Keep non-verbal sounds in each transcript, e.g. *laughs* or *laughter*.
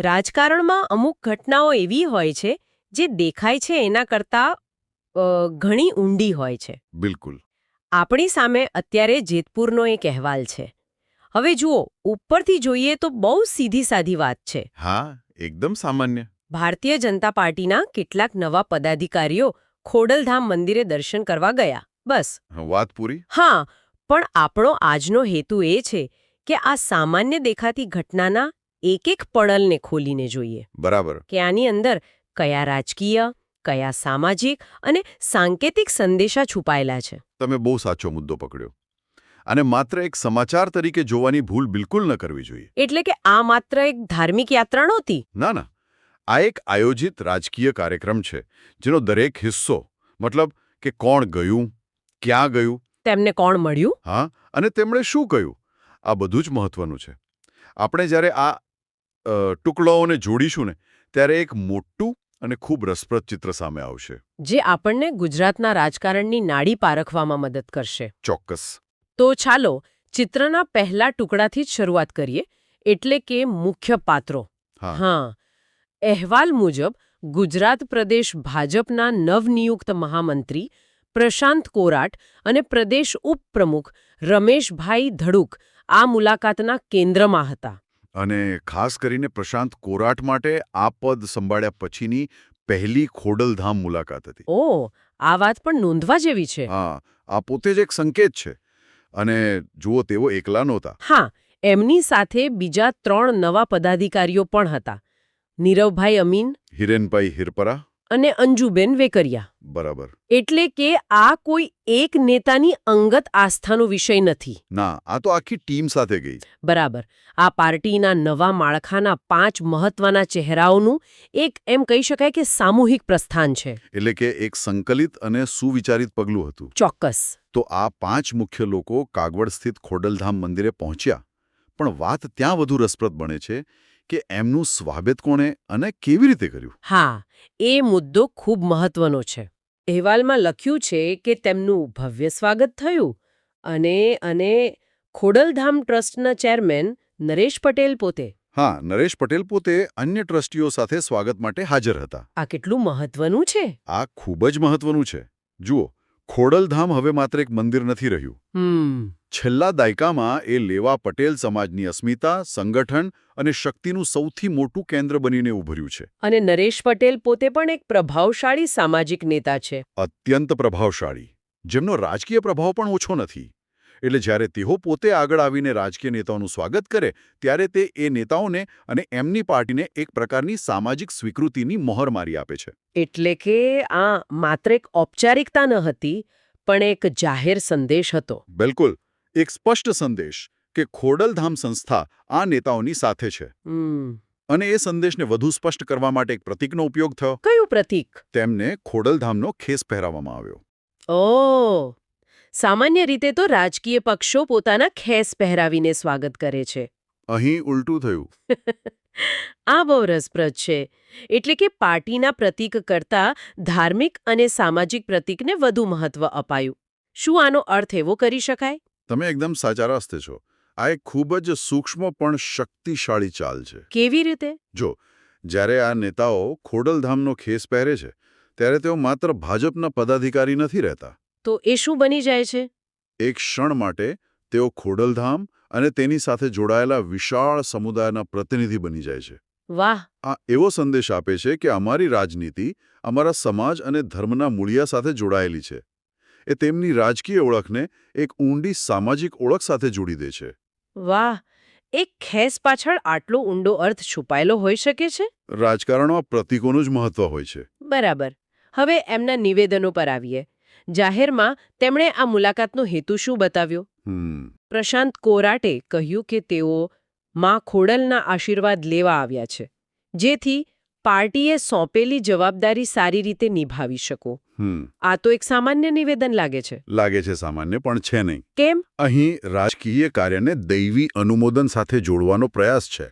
રાજકારણમાં અમુક ઘટનાઓ એવી હોય છે જે દેખાય છે એના કરતાં ઘણી ઊંડી હોય છે. બિલકુલ. આપણી સામે અત્યારે જેતપુરનો એક અહેવાલ છે. હવે જુઓ ઉપરથી જોઈએ તો બહુ સીધી સાધી વાત છે. હા એકદમ સામાન્ય. ભારતીય જનતા પાર્ટીના કેટલાક નવા પદાધિકારીઓ ખોડલધામ મંદિરે દર્શન કરવા ગયા. બસ. વાત પૂરી? હા પણ આપણો આજનો હેતુ એ છે કે આ સામાન્ય દેખાતી ઘટનાના એક એક પડલને ખોલીને જોઈએ. બરાબર. કે આની અંદર કયા રાજકીય કયા સામાજિક અને સાંકેતિક સંદેશા છુપાયેલા છે. તમે બહુ સાચો મુદ્દો પકડ્યો. અને માત્ર એક સમાચાર તરીકે જોવાની ભૂલ બિલકુલ ન કરવી જોઈએ. એટલે કે આ માત્ર એક ધાર્મિક યાત્રા નહોતી? ના ના. આ એક આયોજિત રાજકીય કાર્યક્રમ છે જેનો દરેક હિસ્સો મતલબ કે કોણ ગયું ક્યાં ગયું તેમને કોણ મળ્યું? હા અને તેમણે શું કહ્યું? આ બધું જ મહત્વનું છે. આપણે જ્યારે આ ટુકડાઓને જોડીશું ને ત્યારે એક મોટું અને ખૂબ રસપ્રદ ચિત્ર સામે આવશે. જે આપણને ગુજરાતના રાજકારણની નાડી પારખવામાં મદદ કરશે. ચોક્કસ. તો ચાલો ચિત્રના પહેલા ટુકડાથી જ શરૂઆત કરીએ એટલે કે મુખ્ય પાત્રો. હા. હા. અહેવાલ મુજબ ગુજરાત પ્રદેશ ભાજપના નવનિયુક્ત મહામંત્રી પ્રશાંત કોરાટ અને પ્રદેશ ઉપપ્રમુખ રમેશભાઈ ધડુક આ મુલાકાતના કેન્દ્રમાં હતા. અને ખાસ કરીને પ્રશાંત કોરાટ માટે આ પદ સંભાળ્યા પછીની પહેલી ખોડલધામ મુલાકાત હતી. ઓ આ વાત પણ નોંધવા જેવી છે. હા આ પોતે જ એક સંકેત છે. અને જુઓ તેઓ એકલા નહોતા. હા એમની સાથે બીજા ત્રણ નવા પદાધિકારીઓ પણ હતા. નીરવભાઈ અમીન હિરેનભાઈ હિરપરા અને અંજુબેન વેકરિયા. બરાબર. એટલે કે આ કોઈ એક નેતાની અંગત આસ્થાનો વિષય નથી. ના આ તો આખી ટીમ સાથે ગઈ બરાબર. આ પાર્ટીના નવા માળખાના પાંચ મહત્વના ચહેરાઓનું એક એમ કહી શકાય કે સામૂહિક પ્રસ્થાન છે. એટલે કે એક સંકલિત અને સુવિચારિત પગલું હતું. ચોક્કસ. તો આ પાંચ મુખ્ય લોકો કાગવડ સ્થિત ખોડલધામ મંદિરે પહોંચ્યા. પણ વાત ત્યાં વધુ રસપ્રદ બને છે કે એમનું સ્વાગત કોણે અને કેવી રીતે કર્યું? હા એ મુદ્દો ખૂબ મહત્વનો છે. અહેવાલમાં લખ્યું છે કે તેમનું ભવ્ય સ્વાગત થયું અને અને ખોડલધામ ટ્રસ્ટના ચેરમેન નરેશ પટેલ પોતે. હા નરેશ પટેલ પોતે અન્ય ટ્રસ્ટીઓ સાથે સ્વાગત માટે હાજર હતા. આ કેટલું મહત્વનું છે? આ ખૂબ જ મહત્વનું છે. જુઓ ખોડલધામ હવે માત્ર એક મંદિર નથી રહ્યું. છેલ્લા દાયકામાં એ લેવા પટેલ સમાજની અસ્મિતા સંગઠન અને શક્તિનું સૌથી મોટું કેન્દ્ર બનીને ઉભર્યું છે. અને નરેશ પટેલ પોતે પણ એક પ્રભાવશાળી સામાજિક નેતા છે. અત્યંત પ્રભાવશાળી. જેમનો રાજકીય પ્રભાવ પણ ઓછો નથી. એટલે જ્યારે તેઓ પોતે આગળ આવીને રાજકીય નેતાઓનું સ્વાગત કરે ત્યારે તે એ નેતાઓને અને એમની પાર્ટીને એક પ્રકારની સામાજિક સ્વીકૃતિની મોહર મારી આપે છે. એટલે કે આ માત્ર એક ઔપચારિકતા ન હતી પણ એક જાહેર સંદેશ હતો. બિલકુલ. એક સ્પષ્ટ સંદેશ કે ખોડલધામ સંસ્થા આ નેતાઓની સાથે છે. અને એ સંદેશને વધુ સ્પષ્ટ કરવા માટે એક પ્રતીકનો ઉપયોગ થયો. કયું પ્રતીક? તેમને ખોડલધામનો ખેસ પહેરાવવામાં આવ્યો. ઓ સામાન્ય રીતે તો રાજકીય પક્ષો પોતાના ખેસ પહેરાવીને સ્વાગત કરે છે. અહીં ઉલટું થયું. *laughs* આ બહુ રસપ્રદ છે. એટલે કે પાર્ટીના પ્રતીક કરતાં ધાર્મિક અને સામાજિક પ્રતીકને વધુ મહત્વ અપાયું. શું આનો અર્થ એવો કરી શકાય? તમે એકદમ સાચા રસ્તે છો. આ એક ખૂબ જ સૂક્ષ્મ પણ શક્તિશાળી ચાલ છે. કેવી રીતે? જો જ્યારે આ નેતાઓ ખોડલધામનો ખેસ પહેરે છે ત્યારે તેઓ માત્ર ભાજપના પદાધિકારી નથી રહેતા. તો એ શું બની જાય છે? એક ક્ષણ માટે તેઓ ખોડલધામ અને તેની સાથે જોડાયેલા વિશાળ સમુદાયના પ્રતિનિધિ બની જાય છે. વાહ! આ એવો સંદેશ આપે છે કે અમારી રાજનીતિ અમારા સમાજ અને ધર્મના મૂળિયા સાથે જોડાયેલી છે. એ તેમની રાજકીય ઓળખને એક ઊંડી સામાજિક ઓળખ સાથે જોડી દે છે. વાહ! એક ખેસ પાછળ આટલો ઊંડો અર્થ છુપાયેલો હોઈ શકે છે? રાજકારણમાં પ્રતીકોનું જ મહત્વ હોય છે. બરાબર. હવે એમના નિવેદનો પર આવીએ. જાહેરમાં તેમણે આ મુલાકાતનો હેતુ શું બતાવ્યો? પ્રશાંત કોરાટે કહ્યું કે તેઓ માં ખોડલના આશીર્વાદ લેવા આવ્યા છે જેથી પાર્ટીએ સોંપેલી જવાબદારી સારી રીતે નિભાવી શકો. આ તો એક સામાન્ય નિવેદન લાગે છે. લાગે છે સામાન્ય પણ છે નહીં. કેમ? અહીં રાજકીય કાર્યને દૈવી અનુમોદન સાથે જોડવાનો પ્રયાસ છે.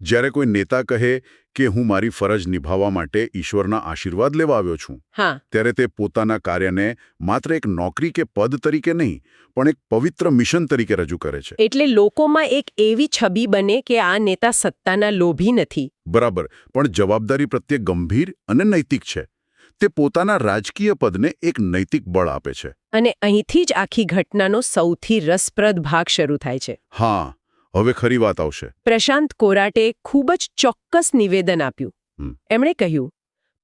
જ્યારે કોઈ નેતા કહે કે હું મારી ફરજ નિભાવવા માટે ઈશ્વરના આશીર્વાદ લેવા આવ્યો છું હા. ત્યારે તે પોતાના કાર્યને માત્ર એક નોકરી કે પદ તરીકે નહીં પણ એક પવિત્ર મિશન તરીકે રજૂ કરે છે. એટલે લોકોમાં એક એવી છબી બને કે આ નેતા સત્તાના લોભી નથી. બરાબર પણ જવાબદારી પ્રત્યે ગંભીર અને નૈતિક છે. તે પોતાના રાજકીય પદને એક નૈતિક બળ આપે છે. અને અહીંથી જ આખી ઘટનાનો સૌથી રસપ્રદ ભાગ શરૂ થાય છે. હા. હવે ખરી વાત આવશે. પ્રશાંત કોરાટે ખૂબ જ ચોક્કસ નિવેદન આપ્યું. એમણે કહ્યું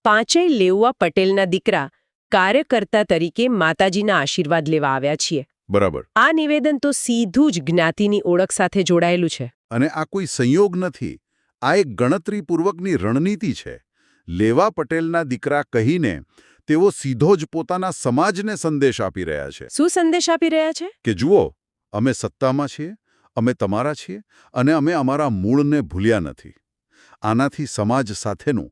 પાંચેય લેઉવા પટેલના દીકરા કાર્યકર્તા તરીકે માતાજીના આશીર્વાદ લેવા આવ્યા છીએ. બરાબર. આ નિવેદન તો સીધું જ જ્ઞાતિની ઓળખ સાથે જોડાયેલું છે. અને આ કોઈ સંયોગ નથી. આ એક ગણતરીપૂર્વકની રણનીતિ છે. લેવા પટેલના દીકરા કહીને તેઓ સીધો જ પોતાના સમાજને સંદેશ આપી રહ્યા છે. શું સંદેશ આપી રહ્યા છે? કે જુઓ અમે સત્તામાં છીએ અમે તમારા છીએ અને અમે અમારા મૂળને ભૂલ્યા નથી. આનાથી સમાજ સાથેનું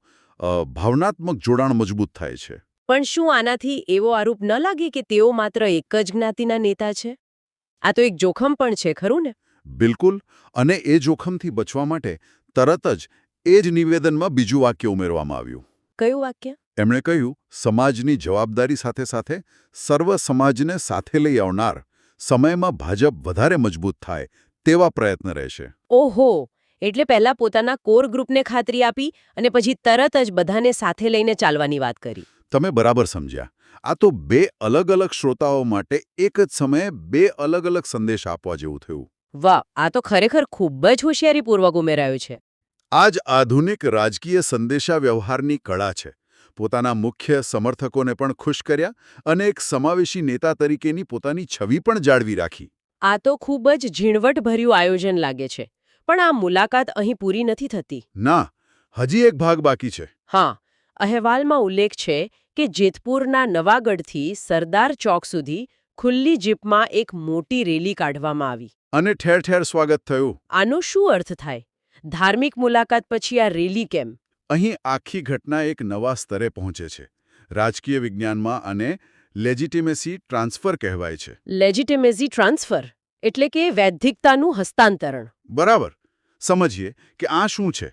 ભાવનાત્મક જોડાણ મજબૂત થાય છે. પણ શું આનાથી એવો આરોપ ન લાગે કે તેઓ માત્ર એક જ જ્ઞાતિના નેતા છે? આ તો એક જોખમ પણ છે ખરું ને? બિલકુલ અને એ જોખમથી બચવા માટે તરત જ એ જ નિવેદનમાં બીજું વાક્ય ઉમેરવામાં આવ્યું. કયું વાક્ય? એમણે કહ્યું સમાજની જવાબદારી સાથે સાથે સર્વ સમાજને સાથે લઈ આવનાર સમયમાં ભાજપ વધારે મજબૂત થાય તેવા પ્રયત્ન રહેશે. ઓહો! એટલે પહેલા પોતાના કોર ગ્રુપને ખાતરી આપી અને પછી તરત જ બધાને સાથે લઈને ચાલવાની વાત કરી. તમે બરાબર સમજ્યા. આ તો બે અલગ અલગ શ્રોતાઓ માટે એક જ સમયે બે અલગ અલગ સંદેશ આપવા જેવું થયું. વાહ! આ તો ખરેખર ખૂબ જ હોશિયારીપૂર્વક ઉમેરાયું છે. આ જ આધુનિક રાજકીય સંદેશા વ્યવહારની કળા છે. પોતાના મુખ્ય સમર્થકોને પણ ખુશ કર્યા અને એક સમાવેશી નેતા તરીકેની પોતાની છબી પણ જાળવી રાખી. આ તો ખૂબ જ ઝીણવટભર્યું આયોજન લાગે છે. પણ આ મુલાકાત અહીં પૂરી નથી થતી. ના હજી એક ભાગ બાકી છે. હા અહેવાલમાં ઉલ્લેખ છે કે જેતપુરના નવાગઢથી સરદાર ચોક સુધી ખુલ્લી જીપમાં એક મોટી રેલી કાઢવામાં આવી. અને ઠેર ઠેર સ્વાગત થયું. આનો શું અર્થ થાય? ધાર્મિક મુલાકાત પછી આ રેલી કેમ? અહીં આખી ઘટના એક નવા સ્તરે પહોંચે છે. રાજકીય વિજ્ઞાનમાં અને લેજિટિમેસી ટ્રાન્સફર કહેવાય છે. Legitimacy transfer? એટલે કે વૈધિકતાનું હસ્તાંતરણ. બરાબર. સમજીએ કે આ શું છે?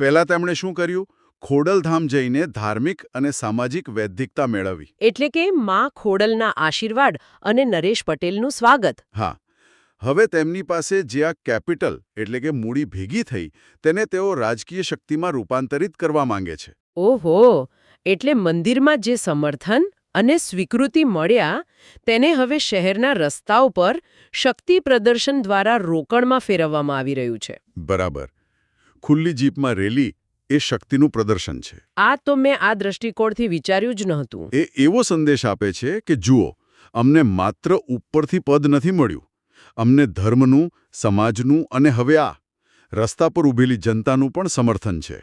પહેલા તેમણે શું કર્યું? ખોડલધામ જઈને ધાર્મિક અને સામાજિક વૈધિકતા મેળવી. એટલે કે માં ખોડલના આશીર્વાદ અને નરેશ પટેલનું સ્વાગત. હા. હવે તેમની પાસે જે આ કેપિટલ એટલે કે મૂડી ભેગી થઈ તેને તેઓ રાજકીય શક્તિમાં રૂપાંતરિત કરવા માંગે છે. ઓહો! એટલે મંદિરમાં જે સમર્થન અને સ્વીકૃતિ મળ્યા તેને હવે શહેરના રસ્તાઓ પર શક્તિ પ્રદર્શન દ્વારા રોકડમાં ફેરવવામાં આવી રહ્યું છે. બરાબર. ખુલ્લી જીપમાં રેલી એ શક્તિનું પ્રદર્શન છે. આ તો મેં આ દ્રષ્ટિકોણથી વિચાર્યું જ નહોતું. એ એવો સંદેશ આપે છે કે જુઓ અમને માત્ર ઉપરથી પદ નથી મળ્યું. અમને ધર્મનું સમાજનું અને હવે આ રસ્તા પર ઊભેલી જનતાનું પણ સમર્થન છે.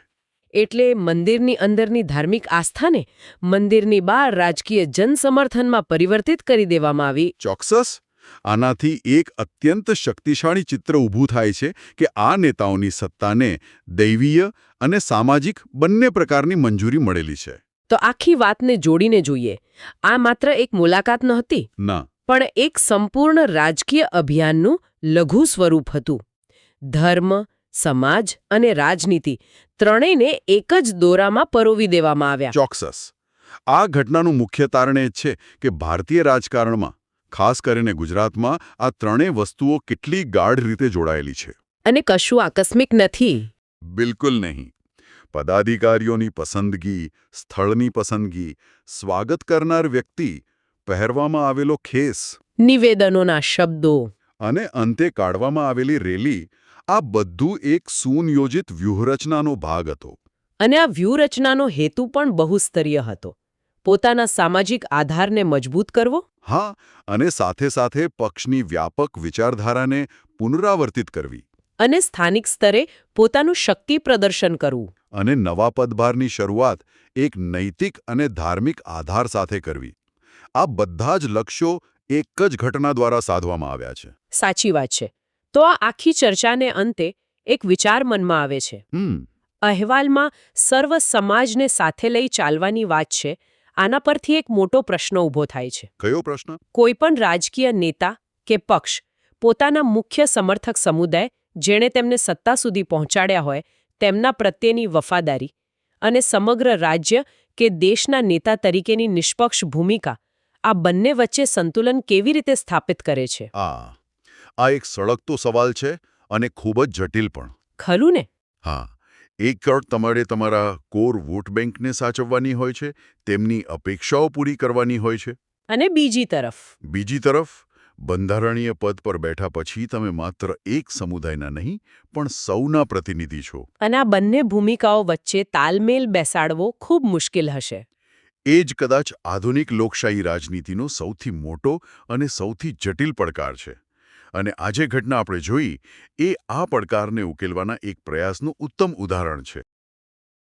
એટલે મંદિરની અંદરની ધાર્મિક આસ્થાને મંદિરની બહાર રાજકીય જનસમર્થનમાં પરિવર્તિત કરી દેવામાં આવી. ચોક્કસ આનાથી એક અત્યંત શક્તિશાળી ચિત્ર ઊભું થાય છે કે આ નેતાઓની સત્તાને દૈવીય અને સામાજિક બંને પ્રકારની મંજૂરી મળેલી છે. તો આખી વાતને જોડીને જોઈએ. આ માત્ર એક મુલાકાત નહોતી ના. પણ એક સંપૂર્ણ રાજકીય અભિયાનનું લઘુ સ્વરૂપ હતું. ધર્મ સમાજ અને રાજનીતિ ત્રણેયને એક જ દોરામાં પરોવી દેવામાં આવ્યા. ચોક્કસ આ ઘટનાનું મુખ્ય તારણ એ જ છે કે ભારતીય રાજકારણમાં ખાસ કરીને ગુજરાતમાં આ ત્રણેય વસ્તુઓ કેટલી ગાઢ રીતે જોડાયેલી છે. અને કશું આકસ્મિક નથી. બિલકુલ નહીં. પદાધિકારીઓની પસંદગી સ્થળની પસંદગી સ્વાગત કરનાર વ્યક્તિ પહેરવામાં આવેલો ખેસ. નિવેદનોના શબ્દો. અને અંતે કાઢવામાં આવેલી રેલી આ બધું એક સુનિયોજિત વ્યૂહરચનાનો ભાગ હતો. અને આ વ્યૂહરચનાનો હેતુ પણ બહુસ્તરીય હતો. પોતાના સામાજિક આધારને મજબૂત કરવો? હા અને સાથે સાથે પક્ષની વ્યાપક વિચારધારાને પુનરાવર્તિત કરવી. અને સ્થાનિક સ્તરે પોતાનું શક્તિ પ્રદર્શન કરવું. અને નવા પદભારની શરૂઆત એક નૈતિક અને ધાર્મિક આધાર સાથે કરવી. આ બધા જ લક્ષ્યો એક જ ઘટના દ્વારા સાધવામાં આવ્યા છે. સાચી વાત છે. તો આ આખી ચર્ચાને અંતે એક વિચાર મનમાં આવે છે. અહેવાલમાં સર્વ સમાજને સાથે લઈ ચાલવાની વાત છે આના પરથી એક મોટો પ્રશ્ન ઊભો થાય છે. કયો પ્રશ્ન? કોઈપણ રાજકીય નેતા કે પક્ષ પોતાના મુખ્ય સમર્થક સમુદાય જેણે તેમને સત્તા સુધી પહોંચાડ્યા હોય તેમના પ્રત્યેની વફાદારી અને સમગ્ર રાજ્ય કે દેશના નેતા તરીકેની નિષ્પક્ષ ભૂમિકા આ બંને વચ્ચે સંતુલન કેવી રીતે સ્થાપિત કરે છે? આ એક સળગતો સવાલ છે અને ખૂબ જ જટિલ પણ. ખરું ને? હા એક કરોડ તમારે તમારા કોર વોટ બેંકને સાચવવાની હોય છે તેમની અપેક્ષાઓ પૂરી કરવાની હોય છે. અને બીજી તરફ? બીજી તરફ બંધારણીય પદ પર બેઠા પછી તમે માત્ર એક સમુદાયના નહીં પણ સૌના પ્રતિનિધિ છો. અને આ બંને ભૂમિકાઓ વચ્ચે તાલમેલ બેસાડવો ખૂબ મુશ્કેલ હશે. એ જ કદાચ આધુનિક લોકશાહી રાજનીતિનો સૌથી મોટો અને સૌથી જટિલ પડકાર છે. અને આજે ઘટના આપણે જોઈ એ આ પડકારને ઉકેલવાના એક પ્રયાસનું ઉત્તમ ઉદાહરણ છે.